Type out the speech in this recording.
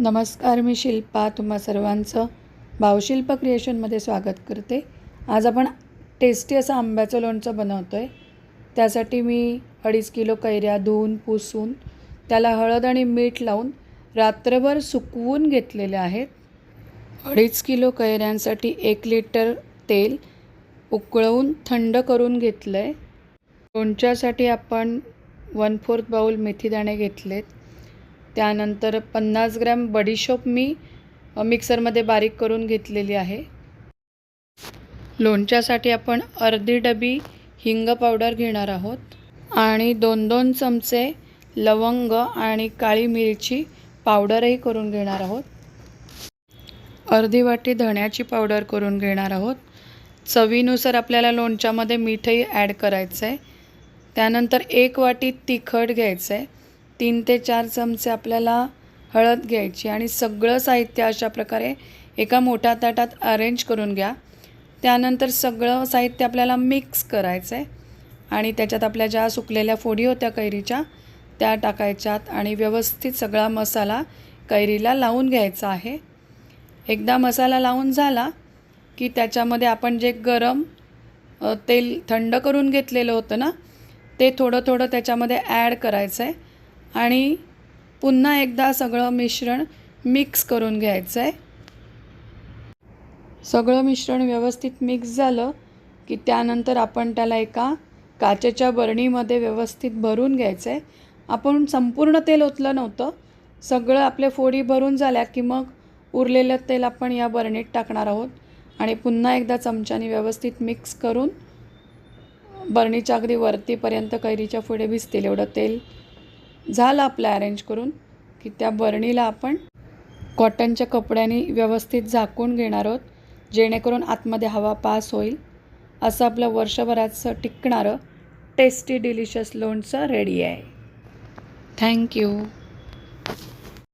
नमस्कार मी शिल्पा तुम्हा सर्वांचं भावशिल्प क्रिएशनमध्ये स्वागत करते. आज आपण टेस्टी असं आंब्याचं लोणचं बनवतो आहे त्यासाठी मी अडीच किलो कैऱ्या धुवून पुसून त्याला हळद आणि मीठ लावून रात्रभर सुकवून घेतलेले आहेत. अडीच किलो कैऱ्यांसाठी एक लिटर तेल उकळवून थंड करून घेतलं आहे लोणच्यासाठी आपण वन फोर्थ बाऊल मेथीदाणे घेतलेत. त्यानंतर पन्नास ग्रॅम बडीशोप मी मिक्सरमध्ये बारीक करून घेतलेली आहे. लोणच्यासाठी आपण अर्धी डबी हिंग पावडर घेणार आहोत आणि दोन दोन चमचे लवंग आणि काळी मिरची पावडरही करून घेणार आहोत. अर्धी वाटी धण्याची पावडर करून घेणार आहोत. चवीनुसार आपल्याला लोणच्यामध्ये मीठही ॲड करायचं आहे त्यानंतर एक वाटी तिखट घ्यायचं आहे तीन ते चार चमचे आपल्याला हळद घ्यायची आणि सगळं साहित्य अशा प्रकारे एका मोठ्या ताटात अरेंज करून घ्या. त्यानंतर सगळं साहित्य आपल्याला मिक्स करायचं आहे आणि त्याच्यात आपल्या ज्या सुकलेल्या फोडी होत्या कैरीच्या त्या टाकायच्यात आणि व्यवस्थित सगळा मसाला कैरीला लावून घ्यायचा आहे. एकदा मसाला लावून झाला की त्याच्यामध्ये आपण जे गरम तेल थंड करून घेतलेलं होतं ना ते थोडं थोडं त्याच्यामध्ये ॲड करायचं आहे आणि पुन्हा एकदा सगळं मिश्रण मिक्स करून घ्यायचं आहे सगळं मिश्रण व्यवस्थित मिक्स झालं की त्यानंतर आपण त्याला एका काचेच्या बरणीमध्ये व्यवस्थित भरून घ्यायचं आहे आपण संपूर्ण तेल ओतलं नव्हतं. सगळं आपल्या फोडी भरून झाल्या की मग उरलेलं तेल आपण या बरणीत टाकणार आहोत. आणि पुन्हा एकदा चमच्याने व्यवस्थित मिक्स करून बरणीच्या अगदी वरतीपर्यंत कैरीच्या फोडे भिजतील एवढं तेल. झालं आपलं अरेंज करून की त्या बरणीला आपण कॉटनच्या कपड्याने व्यवस्थित झाकून घेणार आहोत जेणेकरून आतमध्ये हवा पास होईल. असं आपलं वर्षभराचं टिकणारं टेस्टी डिलिशियस लोणचं रेडी आहे. Thank you